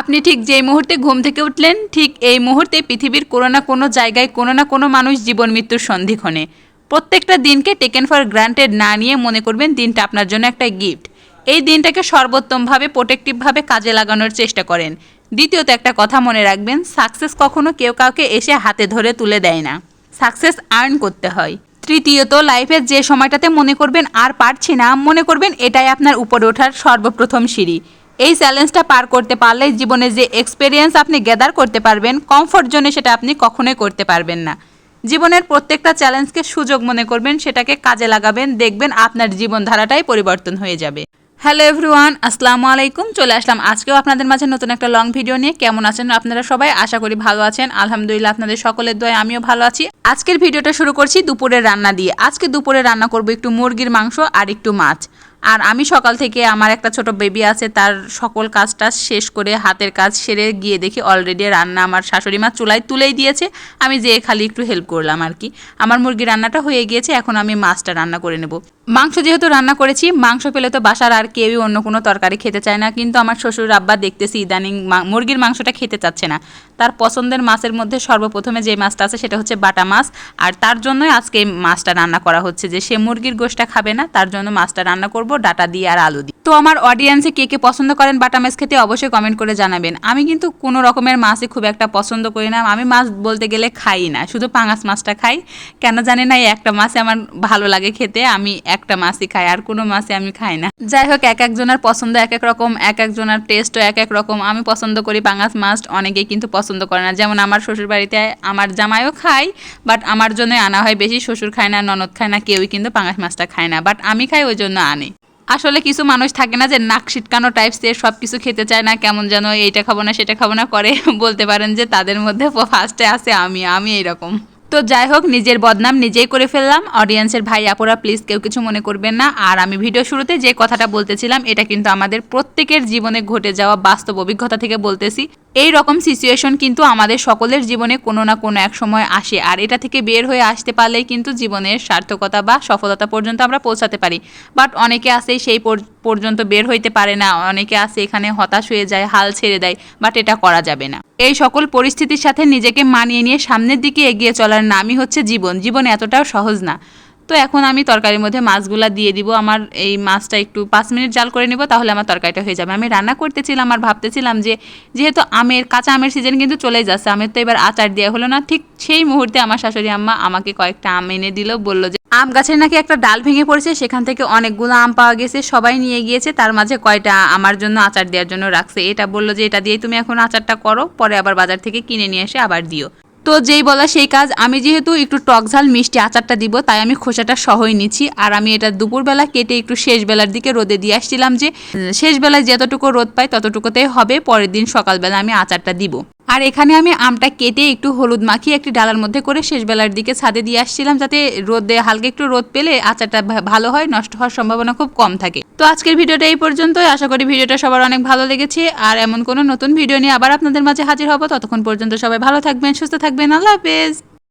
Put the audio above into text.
আপনি ঠিক যেই মুহূর্তে ঘুম থেকে উঠলেন, ঠিক এই মুহূর্তে পৃথিবীর কোনো না কোনো জায়গায় কোনো না কোনো মানুষ জীবন মৃত্যুর সন্ধিক্ষণে। প্রত্যেকটা দিনকে টেকেন ফর গ্রান্টেড না নিয়ে মনে করবেন দিনটা আপনার জন্য একটা গিফট এই দিনটাকে সর্বোত্তমভাবে প্রোটেক্টিভভাবে কাজে লাগানোর চেষ্টা করেন। দ্বিতীয়ত একটা কথা মনে রাখবেন সাকসেস কখনো কেউ কাউকে এসে হাতে ধরে তুলে দেয় না। সাকসেস আর্ন করতে হয়। তৃতীয়ত লাইফের যে সময়টাতে মনে করবেন আর পারছি না, মনে করবেন এটাই আপনার উপরে ওঠার সর্বপ্রথম সিঁড়ি। এই চ্যালেঞ্জটা পার করতে পারলে জীবনে যে এক্সপেরিয়েন্স আপনি গ্যাদার করতে পারবেন কমফোর্ট জোনে সেটা আপনি কখনোই করতে পারবেন না। জীবনের প্রত্যেকটা চ্যালেঞ্জকে সুযোগ মনে করবেন, সেটাকে কাজে লাগাবেন, দেখবেন আপনার জীবনধারাটাই পরিবর্তন হয়ে যাবে। হ্যালো এভরিওয়ান আসসালামু আলাইকুম। চলে আসলাম আজকেও আপনাদের মাঝে নতুন একটা লং ভিডিও নিয়ে। কেমন আছেন আপনারা সবাই? আশা করি ভালো আছেন। আলহামদুলিল্লাহ, আপনাদের সকলের দোয় আমিও ভালো আছি। আজকের ভিডিওটা শুরু করছি দুপুরের রান্না দিয়ে। আজকে দুপুরে রান্না করব একটু মুরগির মাংস আর একটু মাছ। আর আমি সকাল থেকে আমার একটা ছোট বেবি আছে, তার সকল কাজটা শেষ করে হাতের কাজ সেরে গিয়ে দেখি অলরেডি রান্না আমার শাশুড়ি মা চুলায় তুলেই দিয়েছে, আমি যেয়ে খালি একটু হেল্প করলাম আর কি। আমার মুরগি রান্নাটা হয়ে গিয়েছে, এখন আমি মাছটা রান্না করে নেব। মাংস যেহেতু রান্না করেছি, মাংস পেলে তো বাসার আর কেউই অন্য কোনো তরকারি খেতে চায় না, কিন্তু আমার শ্বশুর আব্বা দেখতেছি ইদানিং মুরগির মাংসটা খেতে চাচ্ছে না। তার পছন্দের মাছের মধ্যে সর্বপ্রথমে যে মাছটা আছে, সেটা হচ্ছে বাটা মাছ, আর তার জন্যই আজকে মাছটা রান্না করা হচ্ছে, যে সে মুরগির গোশটা খাবে না, তার জন্য মাছটা রান্না করব। ডাটা দিয়ে আর আলু দিয়ে। তো আমার অডিয়েন্সে কে কে পছন্দ করেন বাটা মাছ খেতে অবশ্যই কমেন্ট করে জানাবেন। আমি কিন্তু কোনো রকমের মাছই খুব একটা পছন্দ করি না। আমি মাছ বলতে গেলে খাই না, শুধু পাঙাশ মাছটা খাই। কেন জানি না একটা মাছে আমার ভালো লাগে খেতে, আমি একটা মাছই খাই, আর কোনো মাছে আমি খাই না। যাই হোক, এক একজনের পছন্দ এক এক রকম, এক একজনের টেস্টও এক এক রকম। আমি পছন্দ করি পাঙাশ মাছ, অনেকেই কিন্তু পছন্দ করে না। যেমন আমার শ্বশুর বাড়িতে আমার জামাইও খাই বাট আমার জন্য আনা হয়। বেশি শ্বশুর খায় না, ননদ খায় না, কেউই কিন্তু পাঙাশ মাছটা খায় না বাট আমি খাই, ওই জন্য আনি। আসলে কিছু মানুষ থাকে না যে নাক সিটকানো টাইপসের সব কিছু খেতে চায় না, কেমন যেন এইটা খাব না, সেটা খাব না করে। বলতে পারেন যে তাদের মধ্যে ফার্স্টে আছে আমি আমি এইরকম। তো যাই হোক, নিজের বদনাম নিজেই করে ফেললাম। অডিয়েন্সের ভাই, আপুরা প্লিজ কেউ কিছু মনে করবেন না। আর আমি ভিডিও শুরুতে যে কথাটা বলতেছিলাম, এটা কিন্তু আমাদের প্রত্যেকের জীবনে ঘটে যাওয়া বাস্তব অভিজ্ঞতা থেকে বলতেছি। এই রকম সিচুয়েশন কিন্তু আমাদের সকলের জীবনে কোনো না কোনো এক সময় আসে। আর এটা থেকে বের হয়ে আসতে পারলেই কিন্তু জীবনের সার্থকতা বা সফলতা পর্যন্ত আমরা পৌঁছাতে পারি। বাট অনেকে আছে সেই পর্যন্ত বের হইতে পারে না। অনেকে আছে এখানে হতাশ হয়ে যায়, হাল ছেড়ে দেয় বাট এটা করা যাবে না। এই সকল পরিস্থিতির সাথে নিজেকে মানিয়ে নিয়ে সামনের দিকে এগিয়ে চলার নামই হচ্ছে জীবন। জীবন এতটাও সহজ না। তো এখন আমি তরকারির মধ্যে মাছগুলা দিয়ে দিব। আমার এই মাছটা একটু পাঁচ মিনিট জাল করে নিব, তাহলে আমার তরকারিটা হয়ে যাবে। আমি রান্না করতেছিলাম আর ভাবতেছিলাম যে, যেহেতু আমের, কাঁচা আমের সিজন কিন্তু চলেই যাচ্ছে, আমের তো এবার আচার দেওয়া হলো না। ঠিক সেই মুহূর্তে আমার শাশুড়ি আম্মা আমাকে কয়েকটা আম এনে দিল, বলল যে, আম গাছের নাকি একটা ডাল ভেঙে পড়েছে, সেখান থেকে অনেকগুলো আম পাওয়া গেছে, সবাই নিয়ে গিয়েছে, তার মাঝে কয়টা আমার জন্য আচার দেওয়ার জন্য রাখছে। এটা বলল যে, এটা দিয়েই তুমি এখন আচারটা করো, পরে আবার বাজার থেকে কিনে নিয়ে এসে আবার দিও। তো যেই বলা সেই কাজ, আমি যেহেতু একটু টক ঝাল, মিষ্টি আচারটা দিব, তাই আমি খোসাটা সহই নিচ্ছি। আর আমি এটা দুপুরবেলা কেটে একটু শেষবেলার দিকে রোদে দিয়ে আসছিলাম যে, শেষবেলায় শেষ বেলায় যতটুকু রোদ পাই ততটুকুতেই হবে, পরের দিন সকালবেলা আমি আচারটা দিব। আর এখানে আমি আমটা কেটে একটু হলুদ মাখিয়ে একটি ডালার মধ্যে করে শেষ বেলার দিকে ছাদে দিয়ে আসছিলাম যাতে রোদে হালকা একটু রোদ পেলে আচারটা ভালো হয়, নষ্ট হওয়ার সম্ভাবনা খুব কম থাকে। তো আজকের ভিডিওটা এই পর্যন্তই। আশা করি ভিডিওটা সবার অনেক ভালো লেগেছে। আর এমন কোনো নতুন ভিডিও নিয়ে আবার আপনাদের মাঝে হাজির হব। ততক্ষণ পর্যন্ত সবাই ভালো থাকবেন, সুস্থ থাকবেন। আল্লাহ হাফেজ।